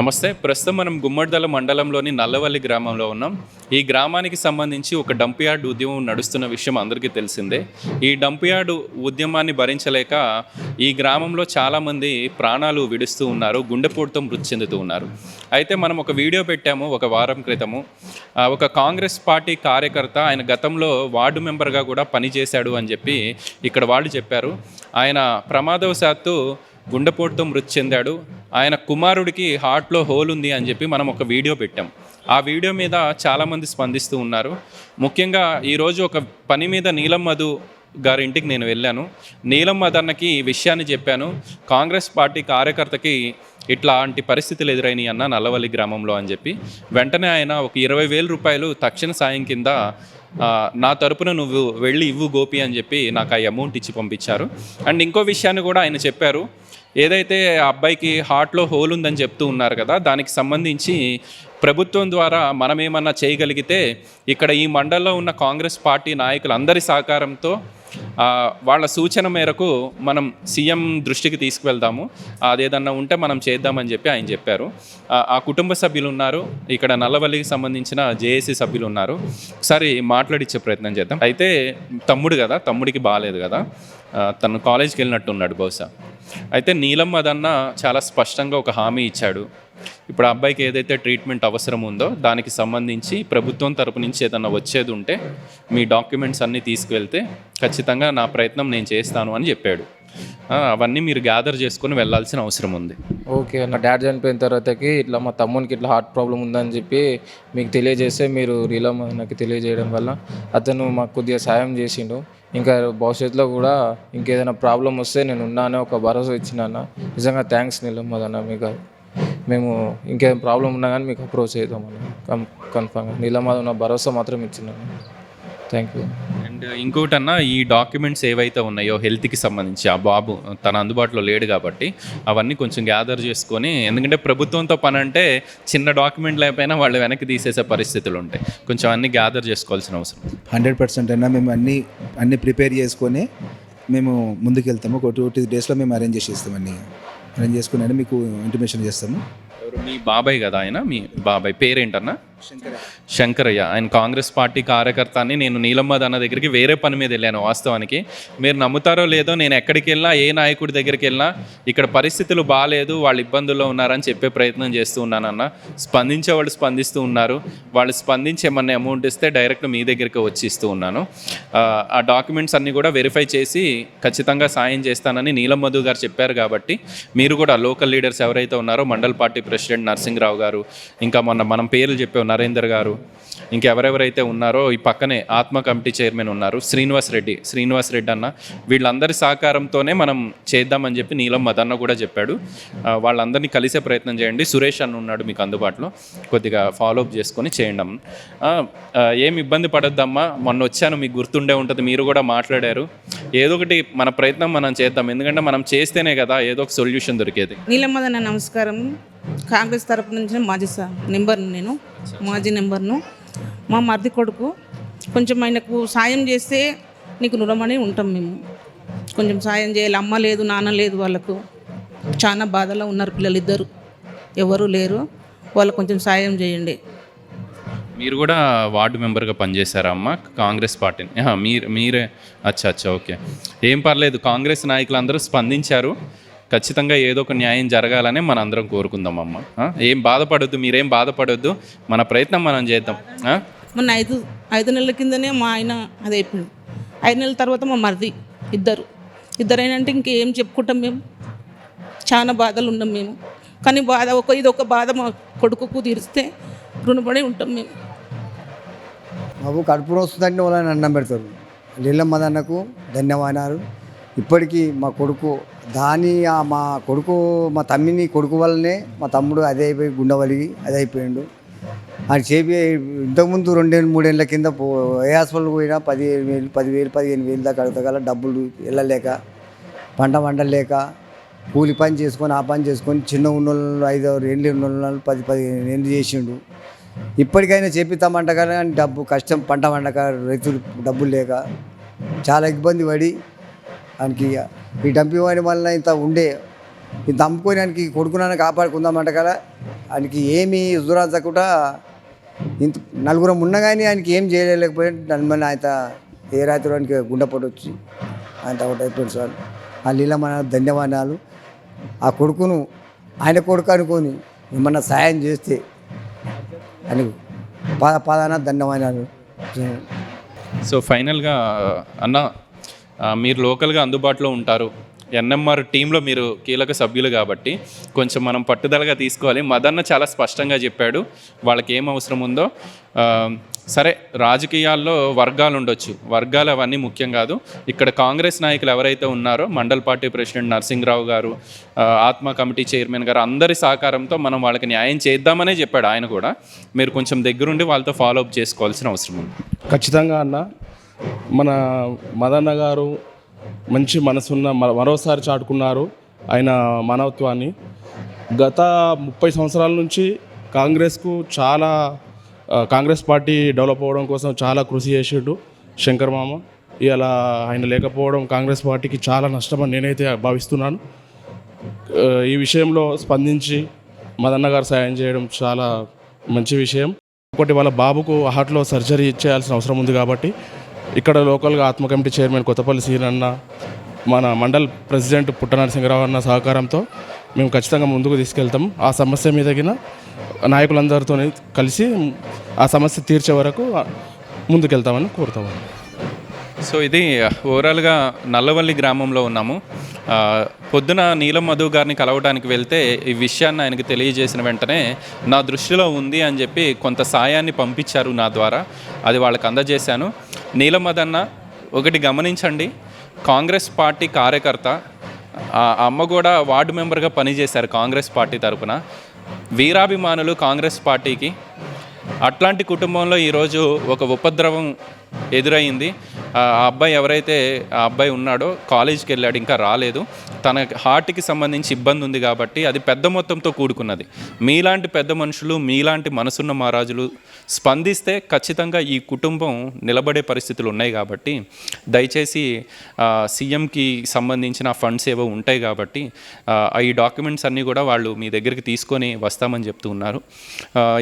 నమస్తే ప్రస్తుతం మనం గుమ్మడిదల మండలంలోని నల్లవల్లి గ్రామంలో ఉన్నాం. ఈ గ్రామానికి సంబంధించి ఒక డంప్ యార్డ్ ఉద్యమం నడుస్తున్న విషయం అందరికీ తెలిసిందే. ఈ డంప్ యార్డ్ ఉద్యమాన్ని భరించలేక ఈ గ్రామంలో చాలామంది ప్రాణాలు విడుస్తూ ఉన్నారు గుండెపోటుతో మృతి చెందుతూ ఉన్నారు. అయితే మనం ఒక వీడియో పెట్టాము ఒక వారం క్రితము. ఒక కాంగ్రెస్ పార్టీ కార్యకర్త ఆయన గతంలో వార్డు మెంబర్గా కూడా పనిచేశాడు అని చెప్పి ఇక్కడ వాళ్ళు చెప్పారు. ఆయన ప్రమాదవశాత్తు గుండెపోటుతో మృతి చెందాడు. ఆయన కుమారుడికి హార్ట్లో హోల్ ఉంది అని చెప్పి మనం ఒక వీడియో పెట్టాం. ఆ వీడియో మీద చాలామంది స్పందిస్తూ ఉన్నారు. ముఖ్యంగా ఈరోజు ఒక పని మీద నీలం మధు గారి ఇంటికి నేను వెళ్ళాను. నీలం మదన్నకి ఈ విషయాన్ని చెప్పాను. కాంగ్రెస్ పార్టీ కార్యకర్తకి ఇట్లాంటి పరిస్థితులు ఎదురైనాయి అన్న నల్లవల్లి గ్రామంలో అని చెప్పి. వెంటనే ఆయన ఒక ఇరవై వేల రూపాయలు తక్షణ సాయం కింద నా తరపున నువ్వు వెళ్ళి ఇవ్వు గోపి అని చెప్పి నాకు ఆ అమౌంట్ ఇచ్చి పంపించారు. అండ్ ఇంకో విషయాన్ని కూడా ఆయన చెప్పారు. ఏదైతే ఆ అబ్బాయికి హార్ట్లో హోల్ ఉందని చెప్తూ ఉన్నారు కదా దానికి సంబంధించి ప్రభుత్వం ద్వారా మనం ఏమన్నా చేయగలిగితే ఇక్కడ ఈ మండలంలో ఉన్న కాంగ్రెస్ పార్టీ నాయకులందరి సహకారంతో వాళ్ళ సూచన మేరకు మనం సీఎం దృష్టికి తీసుకువెళ్దాము. అదేదన్నా ఉంటే మనం చేద్దామని చెప్పి ఆయన చెప్పారు. ఆ, కుటుంబ సభ్యులు ఉన్నారు. ఇక్కడ నల్లవల్లికి సంబంధించిన జేఏసీ సభ్యులు ఉన్నారు. ఒకసారి మాట్లాడిచ్చే ప్రయత్నం చేద్దాం. అయితే తమ్ముడు కదా తమ్ముడికి బాగాలేదు కదా. తను కాలేజ్కి వెళ్ళినట్టు ఉన్నాడు బహుశా. అయితే నీలం అదన్న చాలా స్పష్టంగా ఒక హామీ ఇచ్చాడు. ఇప్పుడు అబ్బాయికి ఏదైతే ట్రీట్మెంట్ అవసరం ఉందో దానికి సంబంధించి ప్రభుత్వం తరపు నుంచి ఏదన్నా వచ్చేది ఉంటే మీ డాక్యుమెంట్స్ అన్నీ తీసుకువెళ్తే ఖచ్చితంగా నా ప్రయత్నం నేను చేస్తాను అని చెప్పాడు. అవన్నీ మీరు గ్యాదర్ చేసుకొని వెళ్ళాల్సిన అవసరం ఉంది. ఓకే నా డాడ్ చనిపోయిన తర్వాతకి ఇట్లా మా తమ్మునికి ఇట్లా హార్ట్ ప్రాబ్లం ఉందని చెప్పి మీకు తెలియజేస్తే మీరు రీలా నాకు తెలియజేయడం వల్ల అతను మాకు కొద్దిగా సాయం చేసిండు. ఇంకా భవిష్యత్తులో కూడా ఇంకేదైనా ప్రాబ్లం వస్తే నేను ఉన్నానే ఒక భరోసా ఇచ్చినాన్న నిజంగా థ్యాంక్స్ నీలమ్మదన్న మీకు మేము ఇంకేం ప్రాబ్లం ఉన్నా కానీ మీకు అప్రోచ్ చేద్దామన్న కన్ కన్ఫామ్గా నీలమ్మద ఉన్న భరోసా మాత్రం ఇచ్చినాను థ్యాంక్ యూ అండ్ ఇంకోటన్నా ఈ డాక్యుమెంట్స్ ఏవైతే ఉన్నాయో హెల్త్కి సంబంధించి ఆ బాబు తన అందుబాటులో లేడు కాబట్టి అవన్నీ కొంచెం గ్యాదర్ చేసుకొని ఎందుకంటే ప్రభుత్వంతో పని అంటే చిన్న డాక్యుమెంట్ లేకపోయినా వాళ్ళు వెనక్కి తీసేసే పరిస్థితులు ఉంటాయి. కొంచెం అన్నీ గ్యాదర్ చేసుకోవాల్సిన అవసరం. హండ్రెడ్ పర్సెంట్ అయినా మేము అన్నీ అన్నీ ప్రిపేర్ చేసుకొని మేము ముందుకు వెళ్తాము ఒక టూ త్రీ డేస్లో మేము అరేంజ్ చేసి ఇస్తాం అన్నీ. అరేంజ్ చేసుకుని మీకు ఇంటిమేషన్ చేస్తాము. ఎవరు? మీ బాబాయ్ కదా ఆయన? మీ బాబాయ్ పేరేంటన్నా? శంకరయ్య. ఆయన కాంగ్రెస్ పార్టీ కార్యకర్త అని నేను నీలమ్మ అన్న దగ్గరికి వేరే పని మీద వెళ్ళాను వాస్తవానికి. మీరు నమ్ముతారో లేదో నేను ఎక్కడికి వెళ్ళినా ఏ నాయకుడి దగ్గరికి వెళ్ళినా ఇక్కడ పరిస్థితులు బాగాలేదు వాళ్ళు ఇబ్బందుల్లో ఉన్నారని చెప్పే ప్రయత్నం చేస్తూ ఉన్నానన్న. స్పందించే వాళ్ళు స్పందిస్తూ ఉన్నారు. వాళ్ళు స్పందించి ఏమన్నా అమౌంట్ ఇస్తే డైరెక్ట్ మీ దగ్గరికి వచ్చి ఇస్తూ ఉన్నాను. ఆ, డాక్యుమెంట్స్ అన్నీ కూడా వెరిఫై చేసి ఖచ్చితంగా సాయం చేస్తానని నీలం మధు గారు చెప్పారు కాబట్టి మీరు కూడా లోకల్ లీడర్స్ ఎవరైతే ఉన్నారో మండల్ పార్టీ ప్రెసిడెంట్ నరసింహరావు గారు ఇంకా మొన్న మనం పేర్లు చెప్పే నరేందర్ గారు. ఇంకెవరెవరైతే ఉన్నారో ఈ పక్కనే ఆత్మ కమిటీ చైర్మన్ ఉన్నారు శ్రీనివాస్ రెడ్డి. శ్రీనివాస్ రెడ్డి అన్న. వీళ్ళందరి సహకారంతోనే మనం చేద్దామని చెప్పి నీలం మదన్న కూడా చెప్పాడు. వాళ్ళందరినీ కలిసే ప్రయత్నం చేయండి. సురేష్ అన్న ఉన్నాడు మీకు అందుబాటులో. కొద్దిగా ఫాలో అప్ చేసుకొని చేయండి ఏం ఇబ్బంది పడొద్దమ్మా. మొన్న వచ్చాను మీకు గుర్తుండే ఉంటుంది. మీరు కూడా మాట్లాడారు. ఏదో ఒకటి మన ప్రయత్నం మనం చేద్దాం. ఎందుకంటే మనం చేస్తేనే కదా ఏదో ఒక సొల్యూషన్ దొరికేది. నీలమ్మదన్న నమస్కారం. కాంగ్రెస్ తరపు నుంచి మాజీ స నేను. మాజీ నెంబర్ను. మా మరిది కొడుకు కొంచెం ఆయనకు సాయం చేస్తే నీకు నురమని ఉంటాం మేము. కొంచెం సాయం చేయాలి. అమ్మ లేదు నాన్న లేదు వాళ్ళకు. చాలా బాధలో ఉన్నారు పిల్లలు ఇద్దరు ఎవరు లేరు. వాళ్ళు కొంచెం సాయం చేయండి. మీరు కూడా వార్డు మెంబర్గా పనిచేశారా అమ్మ? కాంగ్రెస్ పార్టీని మీరు మీరే. అచ్చా అచ్చా ఓకే. ఏం పర్లేదు. కాంగ్రెస్ నాయకులందరూ స్పందించారు. ఖచ్చితంగా ఏదో ఒక న్యాయం జరగాలని మన అందరం కోరుకుందాం అమ్మ. ఏం బాధపడొద్దు మీరేం బాధపడొద్దు. మన ప్రయత్నం మనం చేద్దాం. మొన్న ఐదు ఐదు నెలల కిందనే మా ఆయన అది అయిపోయింది. ఐదు నెలల తర్వాత మా మరిది ఇద్దరు. ఇద్దరైనంటే ఇంకేం చెప్పుకుంటాం మేము? చాలా బాధలు ఉన్నాం మేము. కానీ బాధ ఒక ఇది ఒక బాధ మా కొడుకుకు తీరిస్తే రుణపడి ఉంటాం మేము. బాబు కడుపు వస్తుందంటే వాళ్ళని అన్నం పెడతారు. నీలమ్మదన్నకు ధన్యవాదాలు. ఇప్పటికీ మా కొడుకు దాని ఆ మా కొడుకు మా తమ్మిని కొడుకు వల్లనే మా తమ్ముడు అదే అయిపోయి గుండెవలిగి అదే అయిపోయిండు. అది చేపి ఇంతకుముందు రెండేళ్ళు మూడేళ్ళ కింద పో ఏ హాస్పిటల్కి పోయినా పదిహేను వేలు పదివేలు పదిహేను వేలు దాకా అడగగల డబ్బులు వెళ్ళలేక పంట వండలేక కూలి పని చేసుకొని ఆ పని చేసుకొని చిన్న ఉన్నోళ్ళు ఐదు ఆరు ఏళ్ళు ఉన్నోళ్ళు పది పదిహేను ఏళ్ళు చేసిండు. ఇప్పటికైనా చేపిస్తామంట కానీ డబ్బు కష్టం పంట వండక రైతులు డబ్బులు లేక చాలా ఇబ్బంది పడి ఆయనకి ఈ డంపింగ్ వాడి వల్ల ఇంత ఉండే ఇంత అమ్ముకొని ఆయనకి కొడుకున్నాను కాపాడుకుందామంట కదా ఆయనకి ఏమి దురాజకుండా ఇంత నలుగురం ఉన్నా కానీ ఆయనకి ఏం చేయలేకపోయాడు దాని మళ్ళీ ఆయన ఏ రాత్రి ఆయనకి గుండెపోటు వచ్చి ఆయన ఒకటి అయిపోయింది సార్. ఆ లీలమైన ధన్యవాదాలు. ఆ కొడుకును ఆయన కొడుకు అనుకొని ఏమన్నా సాయం చేస్తే అని పాద పాదాన ధన్యవాదాలు. సో ఫైనల్గా అన్న మీరు లోకల్గా అందుబాటులో ఉంటారు. ఎన్ఎంఆర్ టీంలో మీరు కీలక సభ్యులు కాబట్టి కొంచెం మనం పట్టుదలగా తీసుకోవాలి. మదన్న చాలా స్పష్టంగా చెప్పాడు. వాళ్ళకి ఏం అవసరం ఉందో సరే రాజకీయాల్లో వర్గాలు ఉండొచ్చు. వర్గాలు అవన్నీ ముఖ్యం కాదు. ఇక్కడ కాంగ్రెస్ నాయకులు ఎవరైతే ఉన్నారో మండల్ పార్టీ ప్రెసిడెంట్ నరసింహరావు గారు ఆత్మ కమిటీ చైర్మన్ గారు అందరి సహకారంతో మనం వాళ్ళకి న్యాయం చేద్దామనే చెప్పాడు ఆయన కూడా. మీరు కొంచెం దగ్గరుండి వాళ్ళతో ఫాలో అప్ చేసుకోవాల్సిన అవసరం ఉంది. ఖచ్చితంగా అన్న. మన మదన్న గారు మంచి మనసున్న మ- మరోసారి చాటుకున్నారు ఆయన మానవత్వాన్ని. గత ముప్పై సంవత్సరాల నుంచి కాంగ్రెస్కు చాలా కాంగ్రెస్ పార్టీ డెవలప్ అవ్వడం కోసం చాలా కృషి చేసిండు శంకర్ మామ. ఇలా ఆయన లేకపోవడం కాంగ్రెస్ పార్టీకి చాలా నష్టమని నేనైతే భావిస్తున్నాను. ఈ విషయంలో స్పందించి మదన్న గారు సాయం చేయడం చాలా మంచి విషయం. ఒకటి వాళ్ళ బాబుకు హార్ట్లో సర్జరీ చేయాల్సిన అవసరం ఉంది కాబట్టి ఇక్కడ లోకల్గా ఆత్మ కమిటీ చైర్మన్ కొత్తపల్లి సీనన్న మన మండల్ ప్రెసిడెంట్ పుట్ట నరసింహరావు అన్న సహకారంతో మేము ఖచ్చితంగా ముందుకు తీసుకెళ్తాం. ఆ సమస్య మీద తగిన నాయకులందరితో కలిసి ఆ సమస్య తీర్చే వరకు ముందుకెళ్తామని కోరుతాము సో ఇది ఓవరాల్గా నల్లవల్లి గ్రామంలో ఉన్నాము. పొద్దున నీలం మధు గారిని కలవడానికి వెళ్తే ఈ విషయాన్ని ఆయనకి తెలియజేసిన వెంటనే నా దృష్టిలో ఉంది అని చెప్పి కొంత సాయాన్ని పంపించారు నా ద్వారా. అది వాళ్ళకి అందజేశాను. నీలం మదన్న ఒకటి గమనించండి. కాంగ్రెస్ పార్టీ కార్యకర్త ఆ అమ్మ కూడా వార్డు మెంబర్గా పనిచేశారు కాంగ్రెస్ పార్టీ తరపున. వీరాభిమానులు కాంగ్రెస్ పార్టీకి. అట్లాంటి కుటుంబంలో ఈరోజు ఒక ఉపద్రవం ఎదురైంది. ఆ అబ్బాయి ఎవరైతే ఆ అబ్బాయి ఉన్నాడో కాలేజీకి వెళ్ళాడు ఇంకా రాలేదు. తన హార్ట్కి సంబంధించి ఇబ్బంది ఉంది కాబట్టి అది పెద్ద మొత్తంతో కూడుకున్నది. మీలాంటి పెద్ద మనుషులు మీలాంటి మనసున్న మహారాజులు స్పందిస్తే ఖచ్చితంగా ఈ కుటుంబం నిలబడే పరిస్థితులు ఉన్నాయి కాబట్టి దయచేసి సీఎంకి సంబంధించిన ఫండ్స్ ఏవో ఉంటాయి కాబట్టి ఈ డాక్యుమెంట్స్ అన్నీ కూడా వాళ్ళు మీ దగ్గరికి తీసుకొని వస్తామని చెప్తూ ఉన్నారు.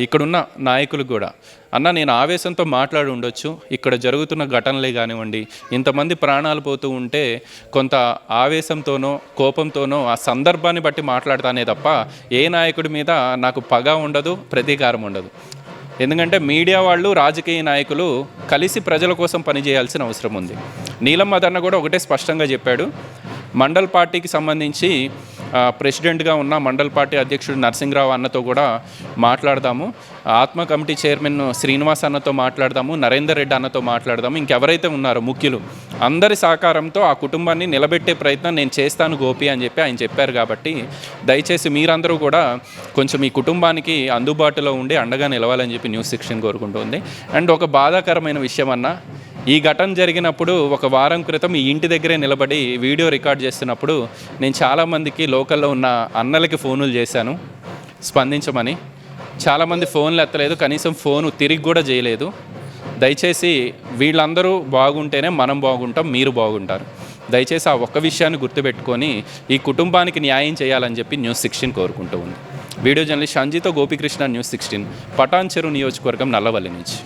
ఇక్కడున్న నాయకులు కూడా అన్న నేను ఆవేశంతో మాట్లాడి ఉండొచ్చు. ఇక్కడ జరుగుతున్న ఘటనలే కానివ్వండి ఇంతమంది ప్రాణాలు పోతూ ఉంటే కొంత ఆవేశంతోనో కోపంతోనో ఆ సందర్భాన్ని బట్టి మాట్లాడతానే తప్ప ఏ నాయకుడి మీద నాకు పగ ఉండదు ప్రతీకారం ఉండదు. ఎందుకంటే మీడియా వాళ్ళు రాజకీయ నాయకులు కలిసి ప్రజల కోసం పనిచేయాల్సిన అవసరం ఉంది. నీలం మదన్న కూడా ఒకటే స్పష్టంగా చెప్పాడు. మండల్ పార్టీకి సంబంధించి ప్రెసిడెంట్గా ఉన్న మండల్ పార్టీ అధ్యక్షుడు నరసింహరావు అన్నతో కూడా మాట్లాడదాము. ఆత్మ కమిటీ చైర్మన్ శ్రీనివాస్ అన్నతో మాట్లాడదాము నరేందర్ రెడ్డి అన్నతో మాట్లాడదాము. ఇంకెవరైతే ఉన్నారో ముఖ్యులు అందరి సహకారంతో ఆ కుటుంబాన్ని నిలబెట్టే ప్రయత్నం నేను చేస్తాను గోపి అని చెప్పి ఆయన చెప్పారు కాబట్టి దయచేసి మీరందరూ కూడా కొంచెం ఈ కుటుంబానికి అందుబాటులో ఉండి అండగా నిలవాలని చెప్పి న్యూస్ సెక్షన్ కోరుకుంటుంది. అండ్ ఒక బాధాకరమైన విషయం అన్న ఈ ఘటన జరిగినప్పుడు ఒక వారం క్రితం ఈ ఇంటి దగ్గరే నిలబడి వీడియో రికార్డ్ చేస్తున్నప్పుడు నేను చాలామందికి లోకల్లో ఉన్న అన్నలకి ఫోనులు చేశాను. స్పందించమని. చాలామంది ఫోన్లు ఎత్తలేదు. కనీసం ఫోను తిరిగి కూడా చేయలేదు. దయచేసి వీళ్ళందరూ బాగుంటేనే మనం బాగుంటాం మీరు బాగుంటారు. దయచేసి ఆ ఒక్క విషయాన్ని గుర్తుపెట్టుకొని ఈ కుటుంబానికి న్యాయం చేయాలని చెప్పి న్యూస్ సిక్స్టీన్ కోరుకుంటూ ఉంది. వీడియో జర్నలిస్ట్ సంజీతో గోపికృష్ణ న్యూస్ సిక్స్టీన్ పటాన్చెరు నియోజకవర్గం నల్లవల్లి నుంచి.